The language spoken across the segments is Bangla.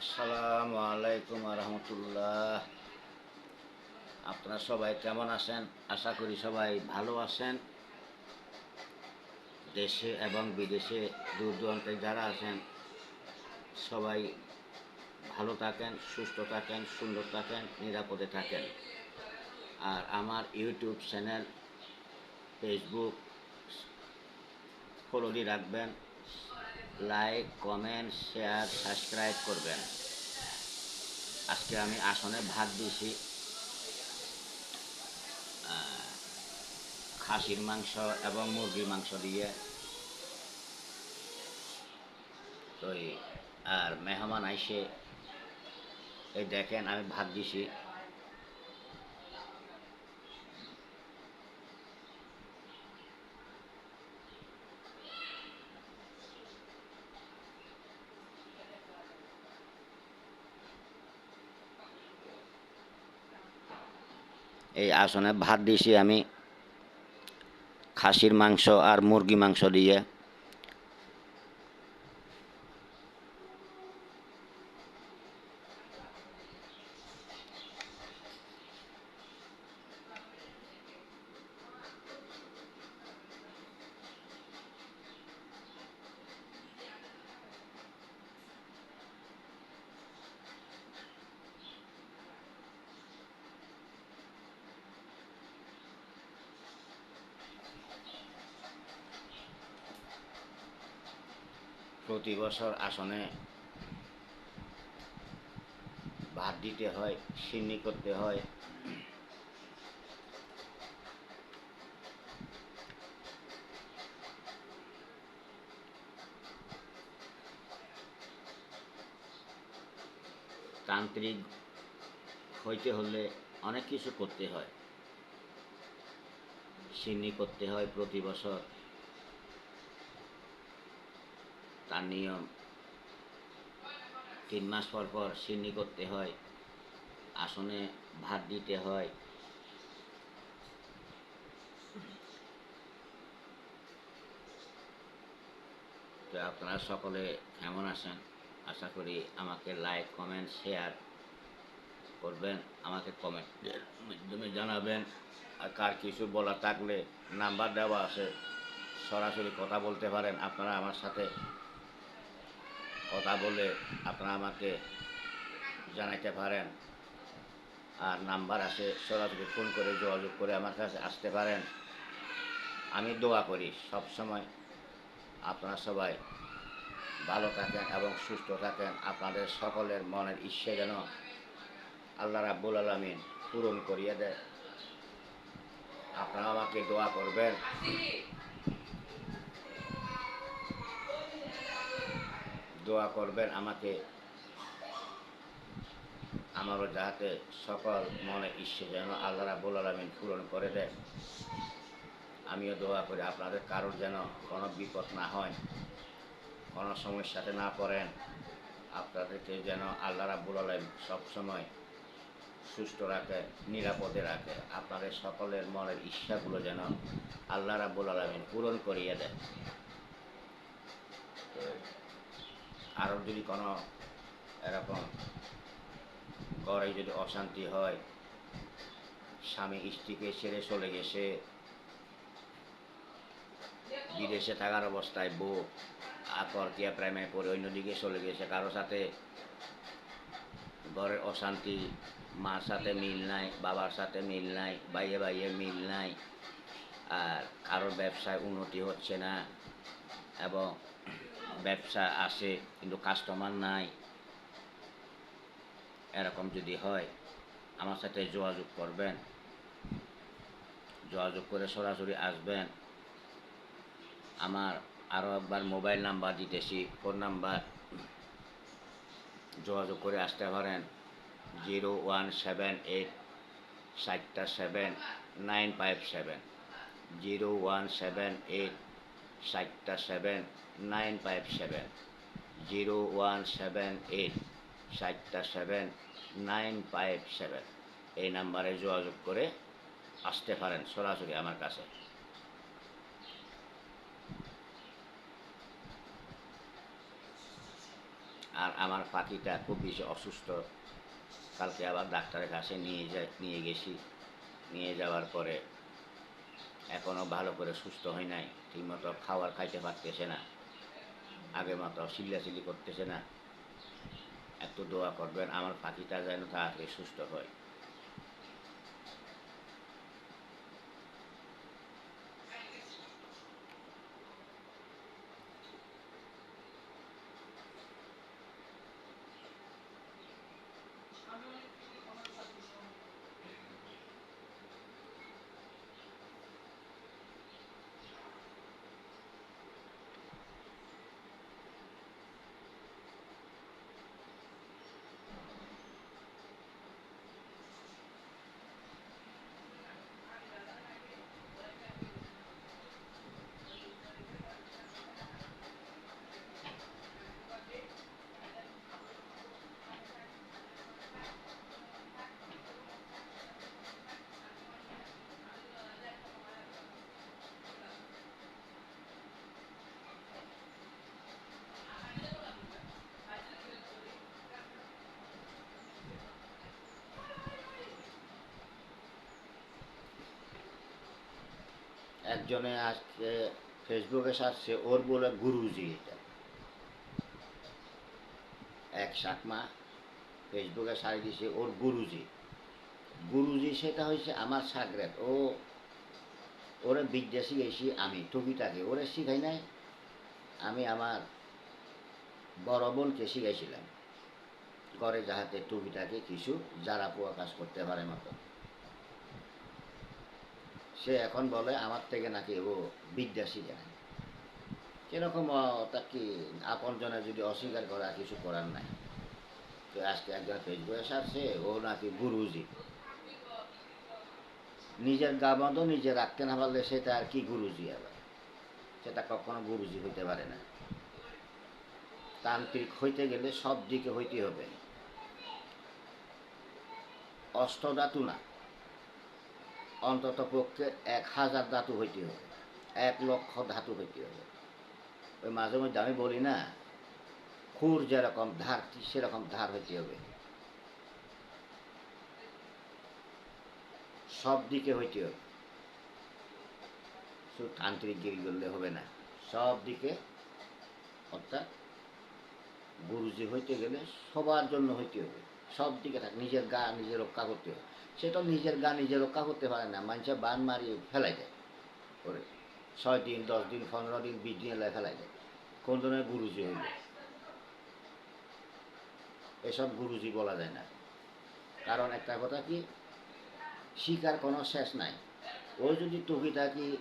আসসালামু আলাইকুম রহমতুল্লাহ আপনারা সবাই কেমন আছেন? আশা করি সবাই ভালো আছেন। দেশে এবং বিদেশে দূর দূরান্তে যারা আছেন, সবাই ভালো থাকেন, সুস্থ থাকেন, সুন্দর থাকেন, নিরাপদে থাকেন। আর আমার ইউটিউব চ্যানেল, ফেসবুক, ফলো দিয়ে রাখবেন। লাইক কমেন্ট শেয়ার সাবস্ক্রাইব করবেন। আজকে আমি আসনে ভাত দিয়েছি খাসির মাংস এবং মুরগির মাংস দিয়ে। তো আর মেহমান আইসে। এই দেখেন, আমি ভাত দিছি। এই আসনে ভাত দিছি আমি খাসির মাংস আর মুরগি মাংস দিয়ে। প্রতি বছর আসনে ভাত দিতে হয়, সিন্নি করতে হয়। তান্ত্রিক হইতে হলে অনেক কিছু করতে হয়। সিন্নি করতে হয় প্রতি বছর। নিয়ম। তিন মাস পর পর সিন্নি করতে হয়, আসনে ভাত দিতে হয়। তো আপনারা সকলে কেমন আছেন? আশা করি আমাকে লাইক কমেন্ট শেয়ার করবেন, আমাকে কমেন্টের মাধ্যমে জানাবেন। আর কার কিছু বলা থাকলে নাম্বার দেওয়া আছে, সরাসরি কথা বলতে পারেন। আপনারা আমার সাথে কথা বলে আপনারা আমাকে জানাইতে পারেন। আর নাম্বার আছে, সরাসরি ফোন করে যোগাযোগ করে আমার কাছে আসতে পারেন। আমি দোয়া করি সব সময় আপনারা সবাই ভালো থাকেন এবং সুস্থ থাকেন। আপনাদের সকলের মনের ইচ্ছে যেন আল্লাহ রাব্বুল আলমিন পূরণ করিয়ে দেয়। আপনারা আমাকে দোয়া করবেন। দোয়া করবেন আমাকে। আমারও যাহাতে সকল মনে ইচ্ছে যেন আল্লাহ রাবুল আলমিন পূরণ করে দেয় আমিও দোয়া করি, আপনাদের কারোর যেন কোনো বিপদ না হয়, কোনো সমস্যাতে না পড়েন। আপনাদেরকে যেন আল্লাহ রাবুল আলম সবসময় সুস্থ রাখে নিরাপদে রাখে আপনাদের সকলের মনের ইচ্ছাগুলো যেন আল্লাহ রাবুল আলমিন পূরণ করিয়ে দেয় আরও যদি কোনো এরকম ঘরে যদি অশান্তি হয়, স্বামী স্ত্রীকে ছেড়ে চলে গেছে, বিদেশে থাকার অবস্থায় বউ আকর কিয়া প্রেমে পড়ে অন্যদিকে চলে গেছে, কারও সাথে ঘরের অশান্তি, মার সাথে মিল নাই, বাবার সাথে মিল নাই, বাইয়ে বাইয়ে মিল নাই, আর কারোর ব্যবসায় উন্নতি হচ্ছে না, এবং ব্যবসা আসে, কিন্তু কাস্টমার নাই। এরকম যদি হয়, আমার সাথে যোগাযোগ করবেন। যোগাযোগ করে সরাসরি আসবেন। আমার আরও একবার মোবাইল নাম্বার দিতেছি, ফোন নাম্বার। যোগাযোগ করে আসতে পারেন। জিরো ওয়ান সেভেন এইট ষাটটা seven nine five seven. Zero one seven eight ষাটটা seven nine five seven zero one seven eight ষাটটা সেভেন নাইন ফাইভ সেভেন এই নাম্বারে যোগাযোগ করে আসতে পারেন সরাসরি আমার কাছে। আর আমার পাখিটা খুব বেশি অসুস্থ। কালকে আবার ডাক্তারের কাছে নিয়ে যাই, নিয়ে গেছি। নিয়ে যাওয়ার পরে এখনও ভালো করে সুস্থ হয় নাই, ঠিকমতো খাবার খাইতে পারতেছে না। আগের মতো চিল্লাচিল্লি করতেছে না। এত দোয়া করবেন আমার পাখিটা যেন তাড়াতাড়ি সুস্থ হয়। একজনে আজকে ফেসবুকে সারছে, ওর বলে গুরুজি এটা। এক সাকমা ফেসবুকে সারি দিছে, ওর গুরুজি। গুরুজি সেটা হয়েছে আমার সাগরেত ও, ওরে বিদ্যা শিখেছি আমি টুকিটাকে ওরে শিখাই নাই, আমি আমার বড় বোনকে শিখাইছিলাম। করে যাহাতে টুকিটাকে কিছু যারা পোয়া কাজ করতে পারে মতো। সে এখন বলে, আমার থেকে নাকি ও বিদ্যা শিখে কীরকম তা কি আপন জনে যদি অস্বীকার করা কিছু করার নাই। তো আজকে একজন ফেসবুকে সারছে, ও নাকি গুরুজি। নিজের গা বন্ধ নিজে রাখতে না পারলে সেটা আর কি গুরুজি আবার সেটা কখনো গুরুজি হইতে পারে না। তান্ত্রিক হইতে গেলে সব দিকে হইতে হবে। অষ্টধাতু না। অন্তত পক্ষে এক হাজার ধাতু হইতে হবে। এক লক্ষ ধাতু হইতে হবে। ওই মাঝে মধ্যে আমি বলি না, খুর যেরকম ধার সেরকম ধার হইতে হবে। সব দিকে হইতে হবে। শুধু তান্ত্রিক গিরি করলে হবে না, সব দিকে, অর্থাৎ গুরুজি হইতে গেলে সবার জন্য হইতে হবে। সব দিকে থাক, নিজের গা নিজে রক্ষা করতে হবে। সেটা নিজের গা নিজে রক্ষা করতে পারে না। মানুষে বান মারি ফেলাই যায় করে ছয় দিন, দশ দিন, পনেরো দিন, বিশ দিন এলাকায় ফেলাই যায় কোন ধরনের গুরুজি হইল? এসব গুরুজি বলা যায় না। কারণ একটা কথা কি? শিকার কোনো শেষ নাই। ও যদি টুকিটাকি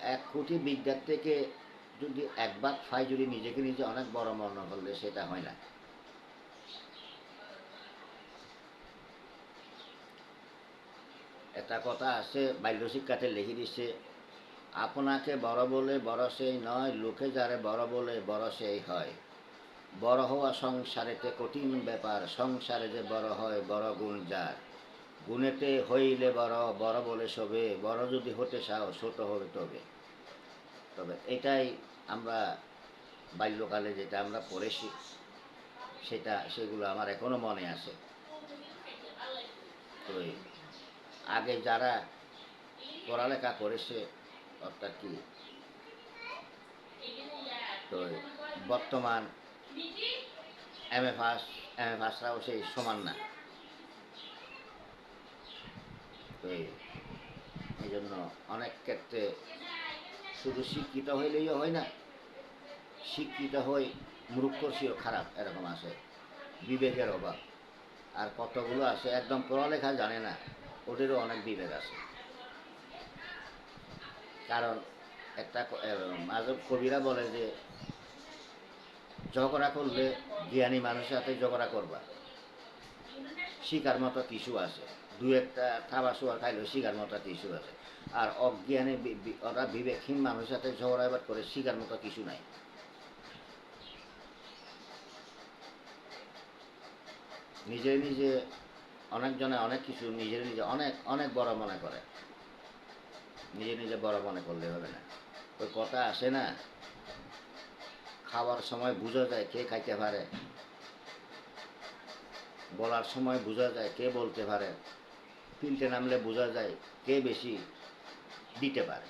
এক কোটি বিদ্যার থেকে যদি একবার ফাই যদি নিজেকে নিজে অনেক বড় মনে করলে সেটা হয় না। একটা কথা আছে, বাল্য শিক্ষাতে লিখি দিছে। আপনাকে বড় বলে বড় সেই নয়, লোকে যারে বড় বলে বড় সেই হয়। বড় হওয়া সংসারেতে কঠিন ব্যাপার, সংসারে যে বড় হয়, বড় গুণ যার। গুণেতে হইলে বড় বড় বলে সবে বড় যদি হতে চাও, ছোট হবে তবে। তবে এটাই আমরা বাল্যকালে যেটা আমরা পড়েছি, সেটা, সেগুলো আমার এখনও মনে আছে। তো আগে যারা পড়ালেখা করেছে, অর্থাৎ কি? তো বর্তমান M A pass M A পাসরাও সেই সমান না। তো এই- জন্য অনেক ক্ষেত্রে শুধু শিক্ষিত হইলেই হয় না, শিক্ষিত হই মূর্খসিও খারাপ, এরকম আছে। বিবেকের অভাব। আর কতগুলো আছে, একদম পড়ালেখা জানে না। ওদেরও অনেক বিবেক আছে। কারণ একটা মাঝব কবিরা বলে যে, ঝগড়া করলে জ্ঞানী মানুষের সাথে ঝগড়া করবা। শিকার মতো কিছু আছে। দু একটা খাবার শোয়ার খাইলেও শিকার মতো কিছু আছে। আর অজ্ঞানী ওরা বিবেকহীন মানুষের সাথে ঝগড়া এবার করে, শিকার মতো কিছু নাই। নিজে নিজে অনেকজনে অনেক কিছু নিজে নিজে অনেক অনেক বড় মনে করে। নিজে নিজে বড় মনে করলে হবে না। ওই কথা আসে না। খাওয়ার সময় বোঝা যায় কে খাইতে পারে। বলার সময় বোঝা যায় কে বলতে পারে। তিনটে নামলে বোঝা যায় কে বেশি দিতে পারে।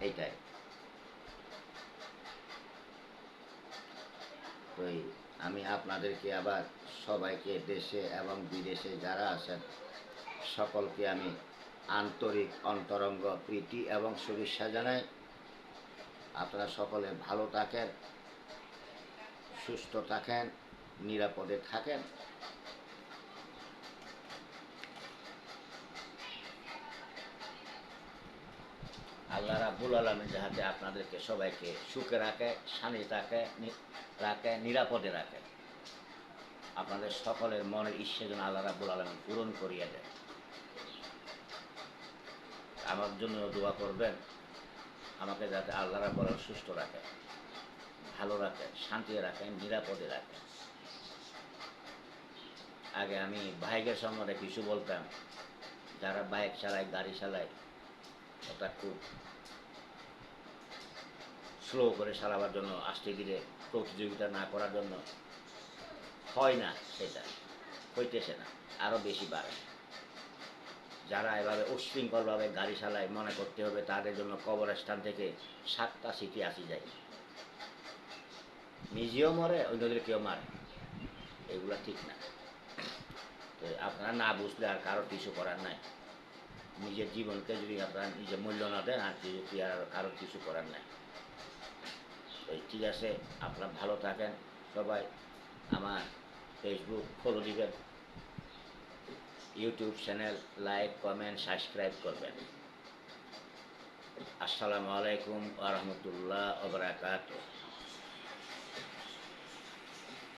এইটাই। তো আমি আপনাদেরকে আবার সবাইকে দেশে এবং বিদেশে যারা আছেন, সকলকে আমি আন্তরিক অন্তরঙ্গ প্রীতি এবং শুভেচ্ছা জানাই। আপনারা সকলে ভালো থাকেন, সুস্থ থাকেন, নিরাপদে থাকেন। আল্লাহ রাবুল আলমী যাহাতে আপনাদেরকে সবাইকে সুখে রাখে শান্তি রাখে রাখে, নিরাপদে রাখে। আপনাদের সকলের মনের ইচ্ছে যেন আল্লাহ রাবুল আলমী পূরণ করিয়ে দেয় আমার জন্য দোয়া করবেন, আমাকে যাতে আল্লাহ রাবুল আলম সুস্থ রাখে ভালো রাখে শান্তি রাখে নিরাপদে রাখে আগে আমি বাইকের সম্বন্ধে কিছু বলতাম, যারা বাইক চালায়, গাড়ি চালায়, ওটা খুব স্লো করে চালাবার জন্য, আস্তে ধীরে প্রতিযোগিতা না করার জন্য হয় না সেটা, হইতেছে না আরও বেশি বাড়ে। যারা এভাবে উশৃঙ্খলভাবে গাড়ি চালায় মনে করতে হবে, তাদের জন্য কবরস্থান থেকে সাতটা সিটি আসি যায়। নিজেও মরে, অন্যদেরকেও মারে। এগুলো ঠিক না। তো আপনারা না বুঝলে আর কারও কিছু করার নাই। নিজের জীবনকে যদি আপনারা নিজে মূল্য না দেন, আর কি আর কারও কিছু করার নাই। ঠিক আছে, আপনারা ভালো থাকেন। সবাই আমার ফেসবুক ফলো দিবেন। YouTube channel like comment subscribe করবেন। আসসালামু আলাইকুম আ রহমতুল্লাহ